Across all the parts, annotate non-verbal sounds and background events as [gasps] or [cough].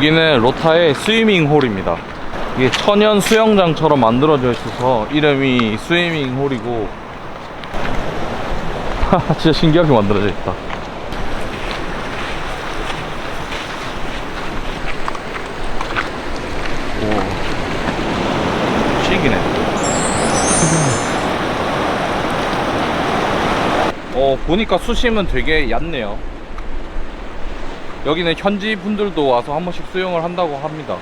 여기는 로타의 스위밍 홀입니다. 이게 천연 수영장처럼 만들어져 있어서 이름이 스위밍 홀이고 [laughs] 진짜 신기하게 만들어져 있다. 오, chi기네. 어 보니까 수심은 되게 얕네요. 여기는 현지 분들도 와서 한 번씩 수영을 한다고 합니다.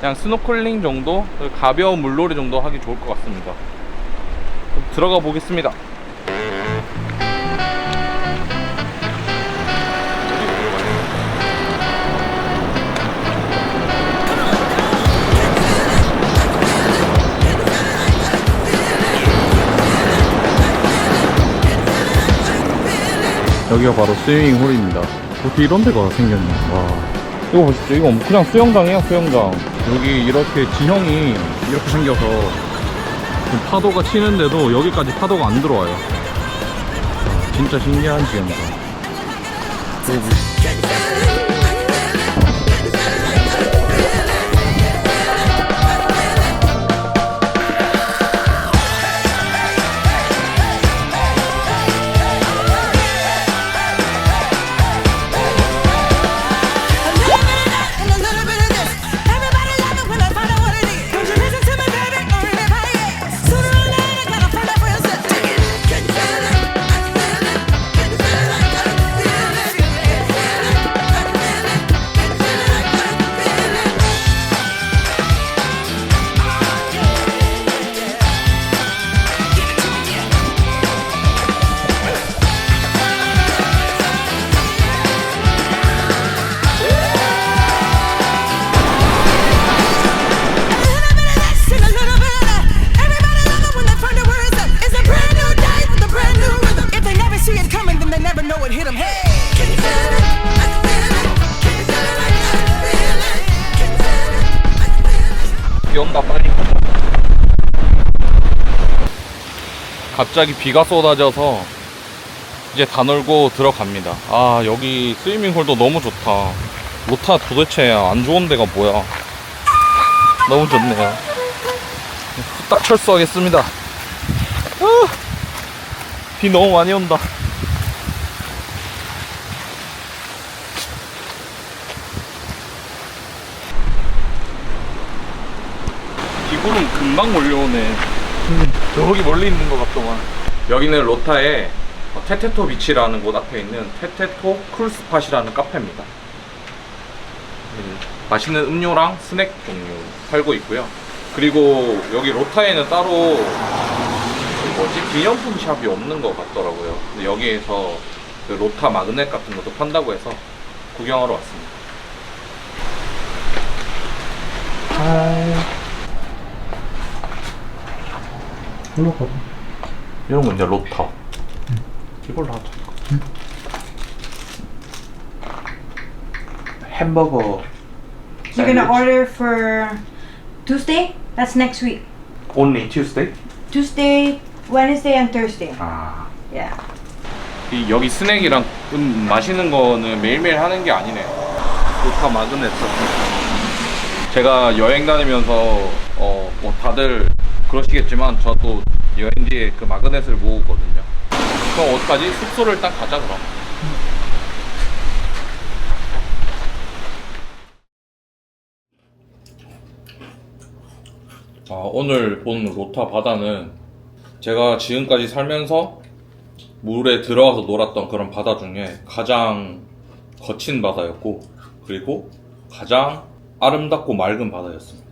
그냥 스노클링 정도, 가벼운 물놀이 정도 하기 좋을 것 같습니다. 들어가 보겠습니다. 여기가 바로 스위밍 홀입니다. 어떻게 이런 데가 생겼냐. 와. 이거 보십시오. 이거 그냥 수영장이야, 수영장. 여기 이렇게 지형이 이렇게 생겨서 파도가 치는데도 여기까지 파도가 안 들어와요. 진짜 신기한 지형이다. 갑자기 비가 쏟아져서 이제 다 놀고 들어갑니다. 아, 여기 스위밍홀도 너무 좋다. 로타 도대체 안 좋은 데가 뭐야. 너무 좋네요. 후딱 철수하겠습니다. 아, 비 너무 많이 온다. 비구름 금방 몰려오네. 저기 멀리 있는 것 같더만. 여기는 로타의 어, 테테토 비치라는 곳 앞에 있는 테테토 쿨스팟이라는 카페입니다. 음, 맛있는 음료랑 스낵 종류 팔고 있고요. 그리고 여기 로타에는 따로 그 뭐지 기념품 샵이 없는 것 같더라고요. 여기에서 그 로타 마그넷 같은 것도 판다고 해서 구경하러 왔습니다. 이런 거 이제 로타. 이걸로 하자. 햄버거. You're gonna order for Tuesday? That's next week. only Tuesday? Tuesday, Wednesday, and Thursday. 아. Yeah. 이 여기 스낵이랑 음, 마시는 거는 매일매일 하는 게 아니네. 로타 마그넷. 제가 여행 다니면서 어, 뭐 다들 그러시겠지만 저도 여행지에 그 마그넷을 모으거든요. 그럼 어떡하지? 숙소를 일단 가자 그럼. 아, 오늘 본 로타 바다는 제가 지금까지 살면서 물에 들어가서 놀았던 그런 바다 중에 가장 거친 바다였고 그리고 가장 아름답고 맑은 바다였습니다.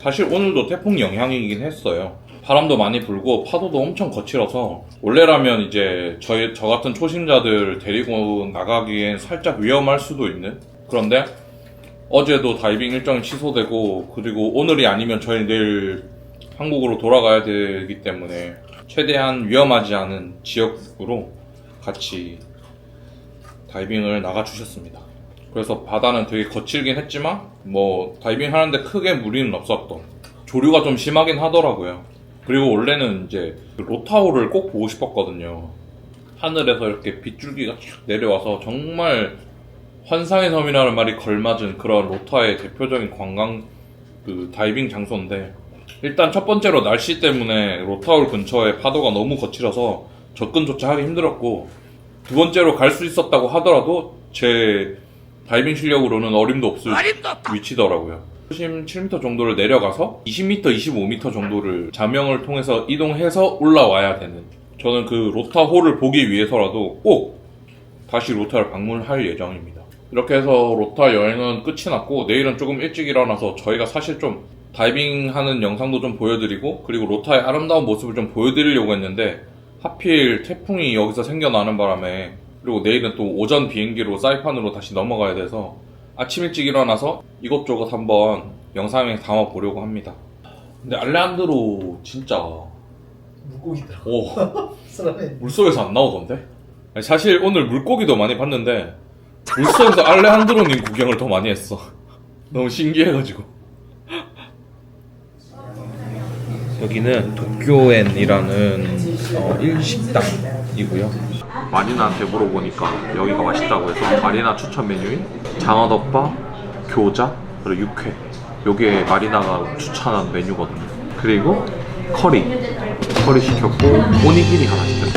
사실 오늘도 태풍 영향이긴 했어요. 바람도 많이 불고 파도도 엄청 거칠어서 원래라면 이제 저희 저 같은 초심자들 데리고 나가기엔 살짝 위험할 수도 있는 그런데 어제도 다이빙 일정이 취소되고 그리고 오늘이 아니면 저희 내일 한국으로 돌아가야 되기 때문에 최대한 위험하지 않은 지역으로 같이 다이빙을 나가 주셨습니다. 그래서 바다는 되게 거칠긴 했지만 뭐 다이빙 하는데 크게 무리는 없었던 조류가 좀 심하긴 하더라고요. 그리고 원래는 이제 그 로타오를 꼭 보고 싶었거든요. 하늘에서 이렇게 빗줄기가 쭉 내려와서 정말 환상의 섬이라는 말이 걸맞은 그런 로타의 대표적인 관광 그 다이빙 장소인데 일단 첫 번째로 날씨 때문에 로타울 근처에 파도가 너무 거칠어서 접근조차 하기 힘들었고 두 번째로 갈 수 있었다고 하더라도 제 다이빙 실력으로는 어림도 없을 위치더라고요. 수심 7m 정도를 내려가서 20m, 25m 정도를 자명을 통해서 이동해서 올라와야 되는 저는 그 로타홀을 보기 위해서라도 꼭 다시 로타를 방문할 예정입니다. 이렇게 해서 로타 여행은 끝이 났고 내일은 조금 일찍 일어나서 저희가 사실 좀 다이빙 하는 영상도 좀 보여드리고 그리고 로타의 아름다운 모습을 좀 보여드리려고 했는데 하필 태풍이 여기서 생겨나는 바람에 그리고 내일은 또 오전 비행기로 사이판으로 다시 넘어가야 돼서 아침 일찍 일어나서 이것저것 한번 영상에 담아 보려고 합니다. 근데 알레한드로 진짜 물고기더라. 오 [laughs] 쓰라네. 물속에서 안 나오던데? 아니, 사실 오늘 물고기도 많이 봤는데 물속에서 알레한드로님 구경을 더 많이 했어. [laughs] 너무 신기해가지고. 여기는 도쿄엔이라는 어, 일식당이고요. 마리나한테 물어보니까 여기가 맛있다고 해서 마리나 추천 메뉴인 장어덮밥, 교자, 그리고 육회. 요게 마리나가 추천한 메뉴거든요. 그리고 커리. 커리 시켰고 오니기리 하나 시켰어요.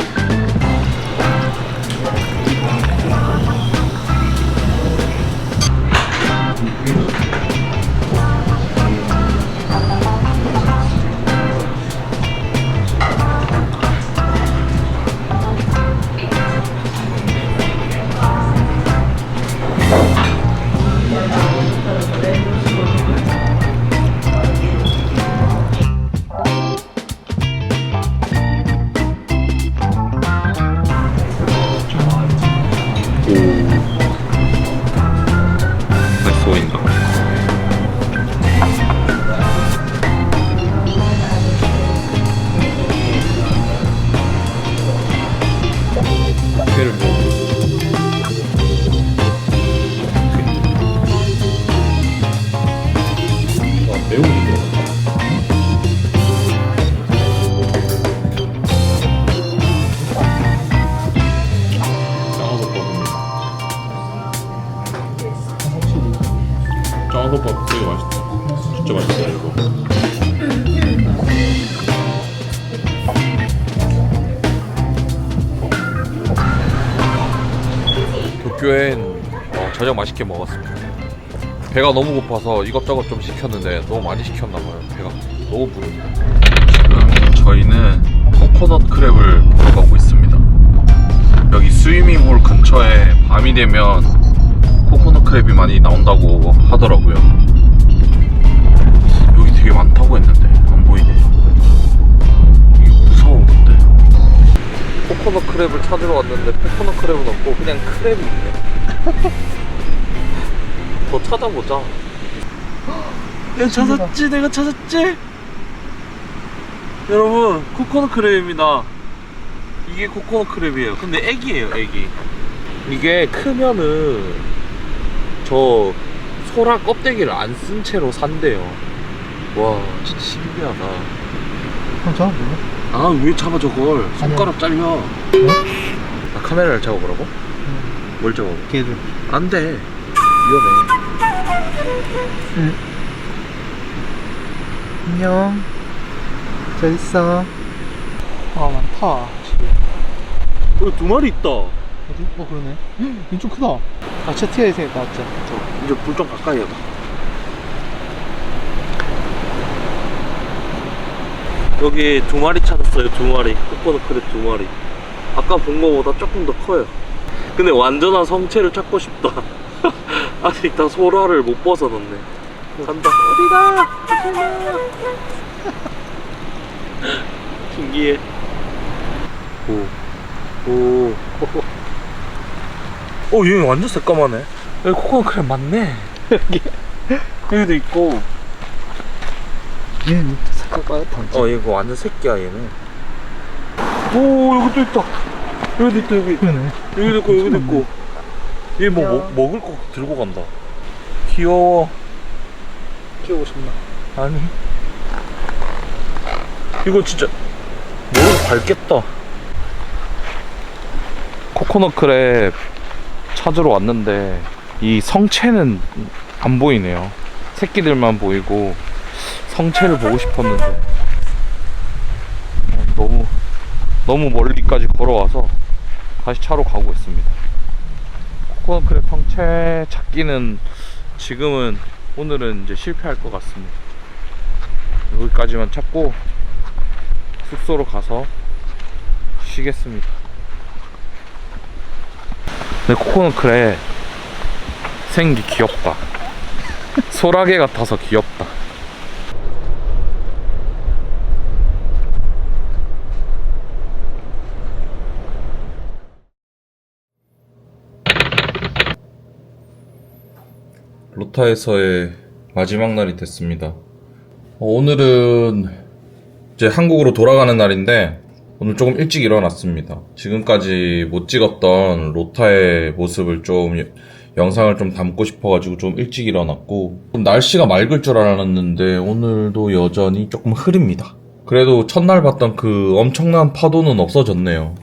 도쿄엔 어, 저녁 맛있게 먹었습니다. 배가 너무 고파서 이것저것 좀 시켰는데 너무 많이 시켰나 봐요. 배가 너무 부릅니다. 지금 저희는 코코넛 크랩을 가고 있습니다. 여기 스위밍홀 근처에 밤이 되면 코코넛 크랩이 많이 나온다고 하더라고요. 여기 되게 많다고 했는데 코코넛 크랩을 찾으러 왔는데 코코넛 크랩은 없고 그냥 크랩이 있네. [laughs] 더 찾아보자. [gasps] 내가 찾았지, 내가 찾았지. 여러분, 코코넛 크랩입니다. 이게 코코넛 크랩이에요. 근데 애기예요, 애기. 이게 크면은 저 소라 껍데기를 안 쓴 채로 산대요. 와, 진짜 신기하다. 그럼 저 뭐야? 아, 왜 잡아 저걸? 손가락 잘려. 아, 카메라를 잡아보라고? 뭘 잡아? 걔들. 안 돼. 위험해. 안녕. 잘 있어. 아 많다. 어, 두 마리 있다. 어디? 어 그러네. 이좀 크다. 아 채티아에 생겼다 진짜. 이제 불 좀 가까이 해봐. 여기 두 마리 찾았어요, 두 마리. 코코넛 크랩 두 마리. 아까 본 거보다 조금 더 커요. 근데 완전한 성체를 찾고 싶다. [laughs] 아직 다 소라를 못 벗어났네. 간다. 어디가? 어디가? [laughs] 신기해. 오. 오. [laughs] 어, 얘 완전 새까마네. 여기 코코넛 크랩 많네. 여기. 여기도 있고. 얘는 색깔 빠졌다. 어, 얘가 완전 새끼야, 얘는. 오, 여기 또 있다. 여기도 있다, 여기. 그러네. 여기도 있고, 여기도 있고. 얘 뭐, 먹, 먹을 거 들고 간다. 귀여워. 키우고 싶나? 아니. 이거 진짜, 머리 밟겠다. 코코넛 크랩 찾으러 왔는데, 이 성체는 안 보이네요. 새끼들만 보이고 성체를 보고 싶었는데 어, 너무 너무 멀리까지 걸어와서 다시 차로 가고 있습니다. 코코넛 크랩 성체 찾기는 지금은 오늘은 이제 실패할 것 같습니다. 여기까지만 찾고 숙소로 가서 쉬겠습니다. 근데 코코넛 크랩 생기 귀엽다. 소라게 같아서 귀엽다. 로타에서의 마지막 날이 됐습니다. 어, 오늘은 이제 한국으로 돌아가는 날인데 오늘 조금 일찍 일어났습니다. 지금까지 못 찍었던 로타의 모습을 좀 여- 영상을 좀 담고 싶어가지고 좀 일찍 일어났고 날씨가 맑을 줄 알았는데 오늘도 여전히 조금 흐립니다. 그래도 첫날 봤던 그 엄청난 파도는 없어졌네요.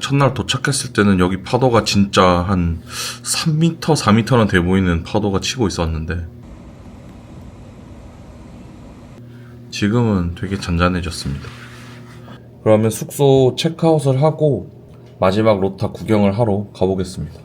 첫날 도착했을 때는 여기 파도가 진짜 한 3m, 4m는 돼 보이는 파도가 치고 있었는데 지금은 되게 잔잔해졌습니다. 그러면 숙소 체크아웃을 하고 마지막 로타 구경을 하러 가보겠습니다.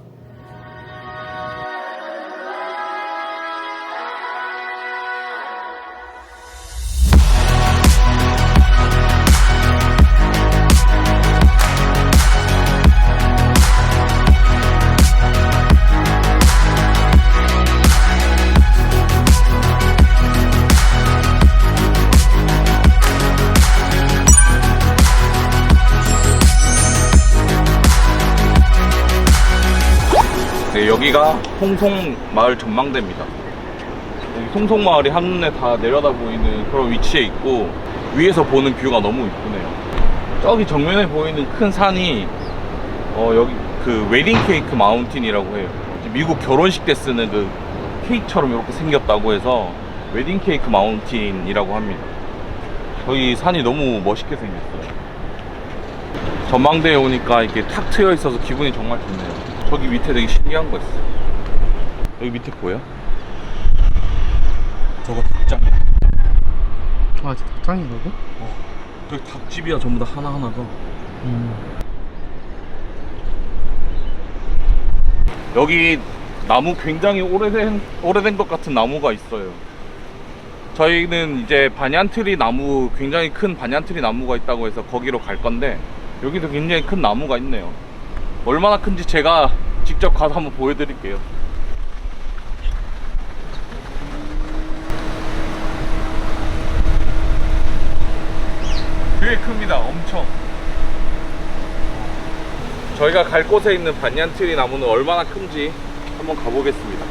홍송 마을 전망대입니다. 여기 홍송 마을이 한눈에 다 내려다 보이는 그런 위치에 있고 위에서 보는 뷰가 너무 이쁘네요. 저기 정면에 보이는 큰 산이 어 여기 그 웨딩 케이크 마운틴이라고 해요. 미국 결혼식 때 쓰는 그 케이크처럼 이렇게 생겼다고 해서 웨딩 케이크 마운틴이라고 합니다. 저희 산이 너무 멋있게 생겼어요. 전망대에 오니까 이렇게 탁 트여 있어서 기분이 정말 좋네요. 저기 밑에 되게 신기한 거 있어. 여기 밑에 보여? 저거 닭장이야. 아 진짜 짱이거든? 저기 닭집이야 전부 다 하나 하나가. 음. 여기 나무 굉장히 오래된 오래된 것 같은 나무가 있어요. 저희는 이제 반얀트리 나무 굉장히 큰 반얀트리 나무가 있다고 해서 거기로 갈 건데 여기도 굉장히 큰 나무가 있네요. 얼마나 큰지 제가 직접 가서 한번 보여드릴게요. 큽니다. 엄청. 저희가 갈 곳에 있는 반얀트리 나무는 얼마나 큰지 한번 가보겠습니다.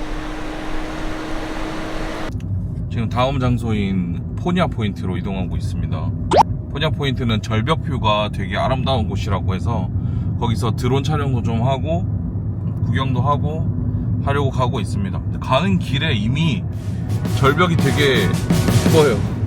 지금 다음 장소인 포냐 포인트로 이동하고 있습니다. 포냐 포인트는 절벽 뷰가 되게 아름다운 곳이라고 해서 거기서 드론 촬영도 좀 하고 구경도 하고 하려고 가고 있습니다. 가는 길에 이미 절벽이 되게 이뻐요.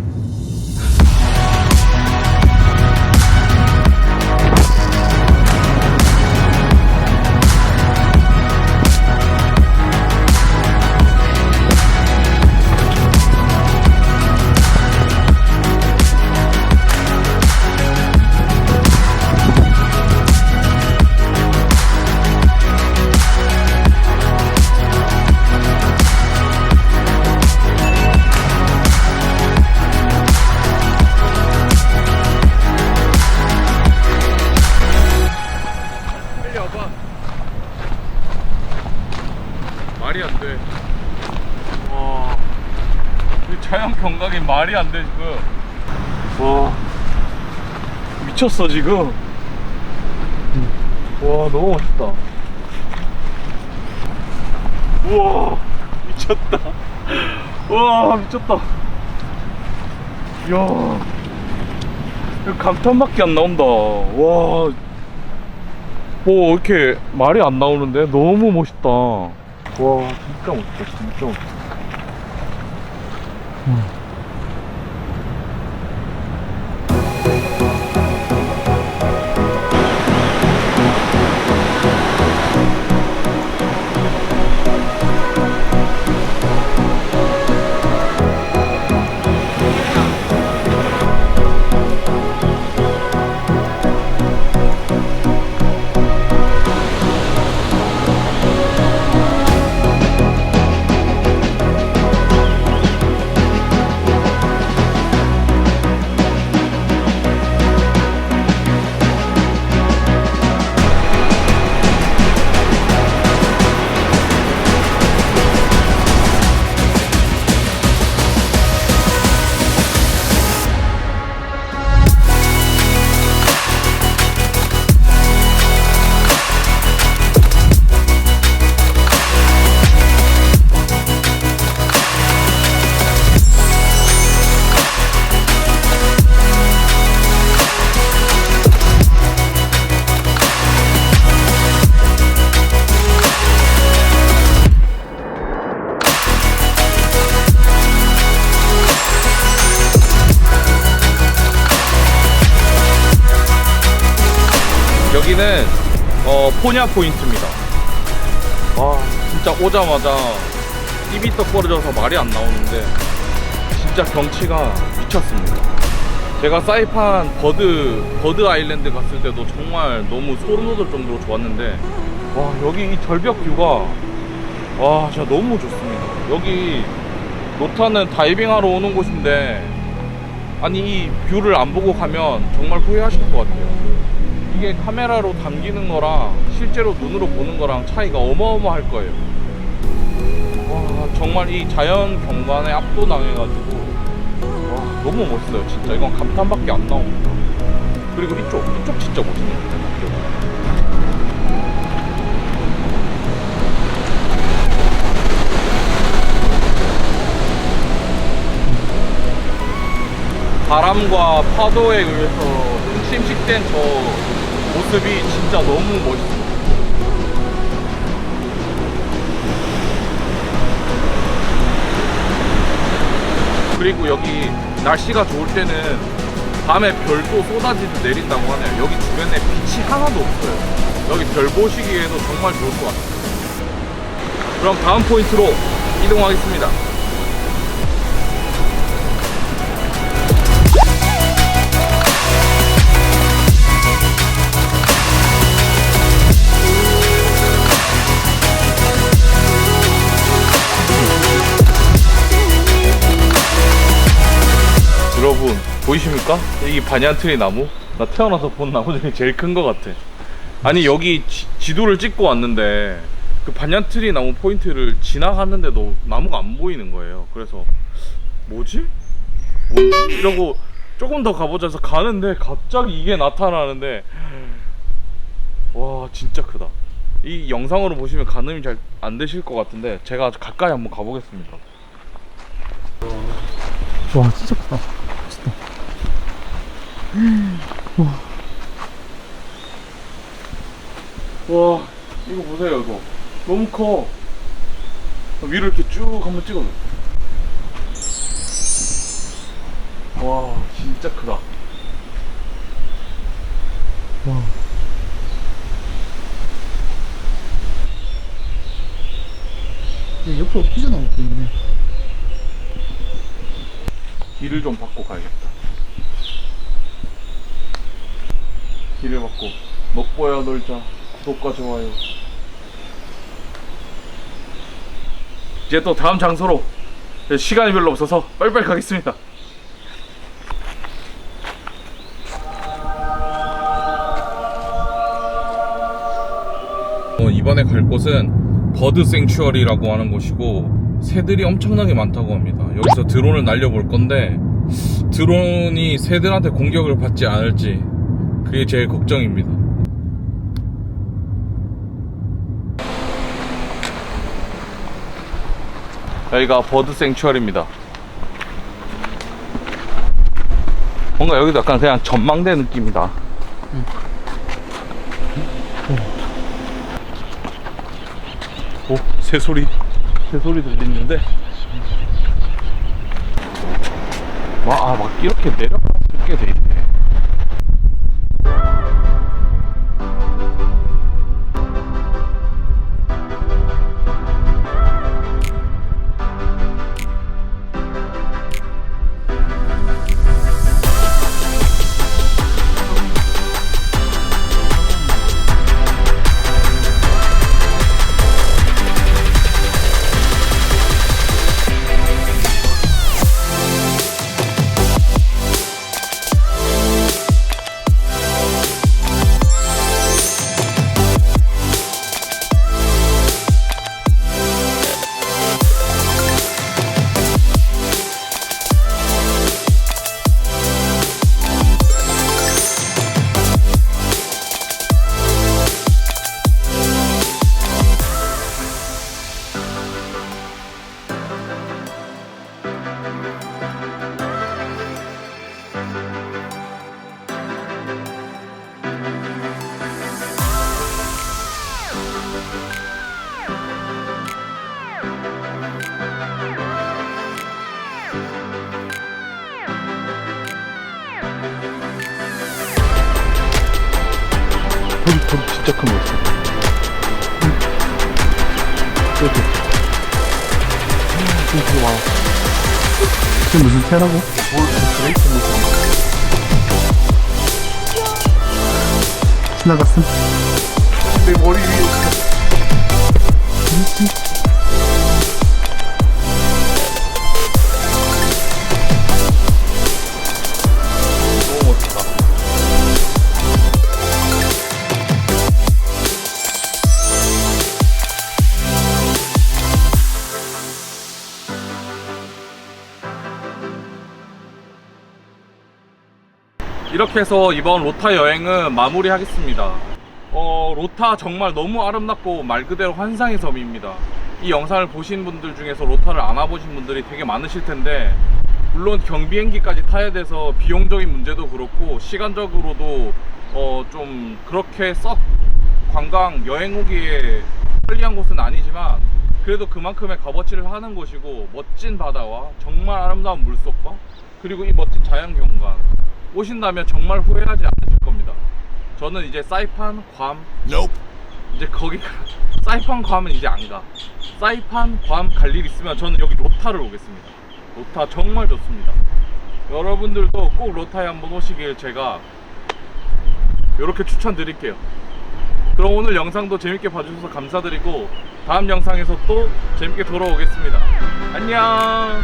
미쳤어, 지금. 와, 너무 멋있다. 우와. 미쳤다. 와, 미쳤다. 이야. 감탄밖에 안 나온다. 와. 뭐 이렇게 말이 안 나오는데 너무 멋있다. 와 진짜 멋있다 진짜 멋있다. 여기는 어, 포냐 포인트입니다. 와 진짜 오자마자 입이 떡 벌어져서 말이 안 나오는데 진짜 경치가 미쳤습니다. 제가 사이판 버드 버드 아일랜드 갔을 때도 정말 너무 소름 돋을 정도로 좋았는데 와 여기 이 절벽 뷰가 와 진짜 너무 좋습니다. 여기 노타는 다이빙하러 오는 곳인데 아니 이 뷰를 안 보고 가면 정말 후회하실 것 같아요. 이게 카메라로 담기는 거랑 실제로 눈으로 보는 거랑 차이가 어마어마할 거예요. 와 정말 이 자연 경관에 압도당해가지고 와 너무 멋있어요 진짜 이건 감탄밖에 안 나옵니다. 그리고 이쪽 이쪽 진짜 같아요. 바람과 파도에 의해서 흠심식된 저 모습이 진짜 너무 멋있어요. 그리고 여기 날씨가 좋을 때는 밤에 별도 쏟아지듯 내린다고 하네요. 여기 주변에 빛이 하나도 없어요. 여기 별 보시기에도 정말 좋을 것 같아요. 그럼 다음 포인트로 이동하겠습니다. 보이십니까? 이 바니안트리 나무? 나 태어나서 본 나무 중에 제일 큰 것 같아. 아니 여기 지, 도를 찍고 왔는데 그 바니안트리 나무 포인트를 지나갔는데도 나무가 안 보이는 거예요. 그래서 뭐지? 뭐지? 이러고 조금 더 가보자 해서 가는데 갑자기 이게 나타나는데 와 진짜 크다. 이 영상으로 보시면 가늠이 잘 안 되실 것 같은데 제가 가까이 한번 가보겠습니다. 와 진짜 크다 와 이거 보세요 이거. 너무 커. 위로 이렇게 쭉 한번 찍어줘 와 진짜 크다. 와 옆으로 삐져나오고 있네. 길을 좀 받고 가야겠다 길을 받고 먹보야 놀자. 구독과 좋아요. 이제 또 다음 장소로 시간이 별로 없어서 빨리빨리 가겠습니다. 어, 이번에 갈 곳은 버드 생츄어리라고 하는 곳이고 새들이 엄청나게 많다고 합니다. 여기서 드론을 날려볼 건데 드론이 새들한테 공격을 받지 않을지 그게 제일 걱정입니다. 여기가 버드 생츄어리입니다. 뭔가 여기도 약간 그냥 전망대 느낌이다. 오, 새소리, 새소리 들리는데. 와, 아, 막 이렇게 내려갈 수 있게 돼 있네. 브레이크 무슨. 지나갔음? 내 머리 위에. 이렇게 해서 이번 로타 여행은 마무리하겠습니다. 어, 로타 정말 너무 아름답고 말 그대로 환상의 섬입니다. 이 영상을 보신 분들 중에서 로타를 안 와보신 분들이 되게 많으실 텐데, 물론 경비행기까지 타야 돼서 비용적인 문제도 그렇고, 시간적으로도 어, 좀 그렇게 썩 관광 여행 오기에 편리한 곳은 아니지만, 그래도 그만큼의 값어치를 하는 곳이고, 멋진 바다와 정말 아름다운 물속과, 그리고 이 멋진 자연 경관, 오신다면 정말 후회하지 않으실 겁니다. 저는 이제 사이판, 괌, 이제 거기가 [laughs] 사이판, 괌은 이제 안 가. 사이판, 괌 갈 일 있으면 저는 여기 로타를 오겠습니다. 로타 정말 좋습니다. 여러분들도 꼭 로타에 한번 오시길 제가 이렇게 추천드릴게요. 그럼 오늘 영상도 재밌게 봐주셔서 감사드리고 다음 영상에서 또 재밌게 돌아오겠습니다. 안녕!